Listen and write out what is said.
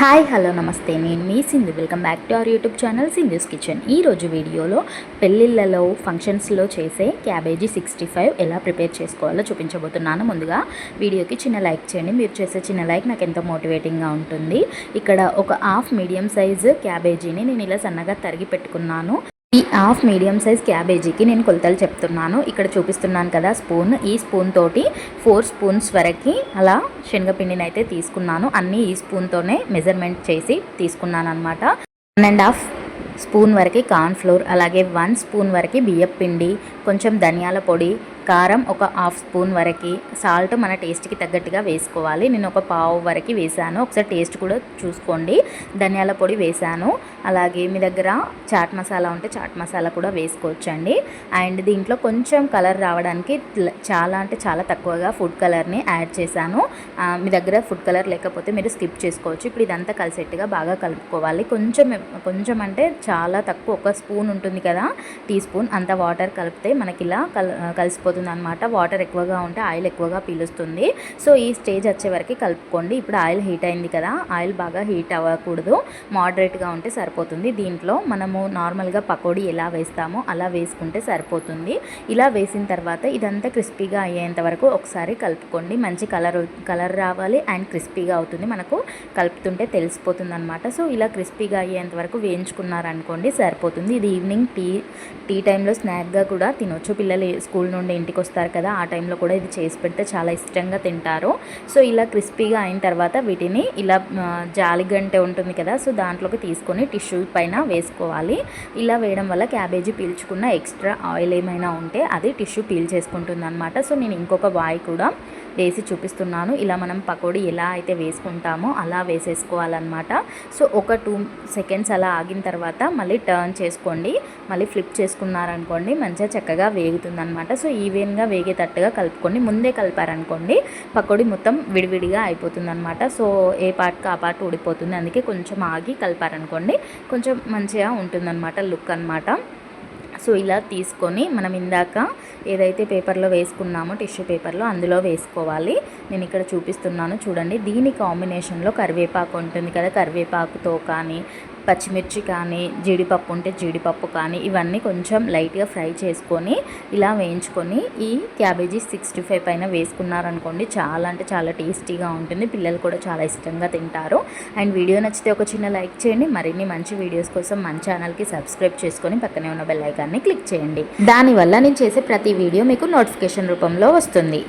Hi hello నమస్తే. నేను మీ Sindhu. Welcome back to our YouTube channel Sindhu's kitchen. ఈ రోజు వీడియోలో పెళ్ళిళ్ళలో ఫంక్షన్స్లో చేసే క్యాబేజీ సిక్స్టీ ఫైవ్ ఎలా ప్రిపేర్ చేసుకోవాలో చూపించబోతున్నాను. ముందుగా వీడియోకి చిన్న లైక్ చేయండి. మీరు చేసే చిన్న లైక్ నాకు ఎంతో మోటివేటింగ్గా ఉంటుంది. ఇక్కడ ఒక హాఫ్ మీడియం సైజు క్యాబేజీని నేను ఇలా సన్నగా తరిగి పెట్టుకున్నాను. ఈ హాఫ్ మీడియం సైజ్ క్యాబేజీకి నేను కొలతలు చెప్తున్నాను. ఇక్కడ చూపిస్తున్నాను కదా స్పూన్. ఈ స్పూన్ తోటి ఫోర్ స్పూన్స్ వరకు అలా శనగపిండిని అయితే తీసుకున్నాను. అన్నీ ఈ స్పూన్తోనే మెజర్మెంట్ చేసి తీసుకున్నాను అనమాట వన్ అండ్ హాఫ్ స్పూన్ వరకు కార్న్ఫ్లోర్ అలాగే వన్ స్పూన్ వరకు బియ్యం పిండి కొంచెం ధనియాల పొడి కారం ఒక హాఫ్ స్పూన్ వరకు సాల్ట్ మన టేస్ట్కి తగ్గట్టుగా వేసుకోవాలి. నేను ఒక పావు వరకు వేసాను. ఒకసారి టేస్ట్ కూడా చూసుకోండి. ధనియాల పొడి వేసాను. అలాగే మీ దగ్గర చాట్ మసాలా ఉంటే చాట్ మసాలా కూడా వేసుకోవచ్చండి. అండ్ దీంట్లో కొంచెం కలర్ రావడానికి చాలా అంటే చాలా తక్కువగా ఫుడ్ కలర్ని యాడ్ చేశాను. మీ దగ్గర ఫుడ్ కలర్ లేకపోతే మీరు స్కిప్ చేసుకోవచ్చు. ఇప్పుడు ఇదంతా కలిసేట్టుగా బాగా కలుపుకోవాలి. కొంచెం కొంచెం అంటే చాలా తక్కువ ఒక స్పూన్ ఉంటుంది కదా టీ స్పూన్ అంత వాటర్ కలిపితే మనకి ఇలా కల్ కలిసిపోతుంది అనమాట వాటర్ ఎక్కువగా ఉంటే ఆయిల్ ఎక్కువగా పీలుస్తుంది. సో ఈ స్టేజ్ వచ్చే వరకు కలుపుకోండి. ఇప్పుడు ఆయిల్ హీట్ అయింది కదా ఆయిల్ బాగా హీట్ అవ్వకూడదు. మోడరేట్గా ఉంటే సరిపోతుంది. దీంట్లో మనము నార్మల్గా పకోడీ ఎలా వేస్తామో అలా వేసుకుంటే సరిపోతుంది. ఇలా వేసిన తర్వాత ఇదంతా క్రిస్పీగా అయ్యేంత వరకు ఒకసారి కలుపుకోండి. మంచి కలర్ కలర్ రావాలి అండ్ క్రిస్పీగా అవుతుంది. మనకు కలుపుతుంటే తెలిసిపోతుంది అనమాట సో ఇలా క్రిస్పీగా అయ్యేంత వరకు వేయించుకున్నారనుకోండి సరిపోతుంది. ఇది ఈవినింగ్ టీ టీ టైంలో స్నాక్గా కూడా తినొచ్చు. పిల్లలు స్కూల్ నుండి ఇంటికి వస్తారు కదా ఆ టైంలో కూడా ఇది చేసి పెడితే చాలా ఇష్టంగా తింటారు. సో ఇలా క్రిస్పీగా అయిన తర్వాత వీటిని ఇలా జాలిగంటే ఉంటుంది కదా సో దాంట్లోకి తీసుకొని టిష్యూ పైన వేసుకోవాలి. ఇలా వేయడం వల్ల క్యాబేజీ పీల్చుకున్న ఎక్స్ట్రా ఆయిల్ ఏమైనా ఉంటే అది టిష్యూ పీల్ చేసుకుంటుంది అనమాట సో నేను ఇంకొక బాయ్ కూడా వేసి చూపిస్తున్నాను. ఇలా మనం పకోడీ ఎలా అయితే వేసుకుంటామో అలా వేసేసుకోవాలన్నమాట. సో ఒక టూ సెకండ్స్ అలా ఆగిన తర్వాత మళ్ళీ టర్న్ చేసుకోండి. మళ్ళీ ఫ్లిప్ చేసుకున్నారనుకోండి మంచిగా చక్కగా వేగుతుందనమాట సో ఈ ఈవెన్గా వేగేటట్టుగా కలుపుకోండి ముందే కలిపారనుకోండి పకోడీ మొత్తం విడివిడిగా అయిపోతుందనమాట సో ఏ పార్ట్కి ఆ పార్ట్ ఊడిపోతుంది అందుకే కొంచెం ఆగి కలిపారనుకోండి కొంచెం మంచిగా ఉంటుందన్నమాట లుక్ అనమాట సో ఇలా తీసుకొని మనం ఇందాక ఏదైతే పేపర్లో వేసుకున్నామో టిష్యూ పేపర్లో అందులో వేసుకోవాలి. నేను ఇక్కడ చూపిస్తున్నాను చూడండి. దీని కాంబినేషన్లో కరివేపాకు ఉంటుంది కదా కరివేపాకుతో కానీ పచ్చిమిర్చి కానీ జీడిపప్పు ఉంటే జీడిపప్పు కానీ ఇవన్నీ కొంచెం లైట్గా ఫ్రై చేసుకొని ఇలా వేయించుకొని ఈ క్యాబేజీ సిక్స్టీ ఫైవ్ పైన వేసుకున్నారనుకోండి చాలా అంటే చాలా టేస్టీగా ఉంటుంది. పిల్లలు కూడా చాలా ఇష్టంగా తింటారు. అండ్ వీడియో నచ్చితే ఒక చిన్న లైక్ చేయండి. మరిన్ని మంచి వీడియోస్ కోసం మన ఛానల్కి సబ్స్క్రైబ్ చేసుకొని పక్కనే ఉన్న బెల్ ఐకాన్ని క్లిక్ చేయండి. దానివల్ల నేను చేసే ప్రతి వీడియో మీకు నోటిఫికేషన్ రూపంలో వస్తుంది.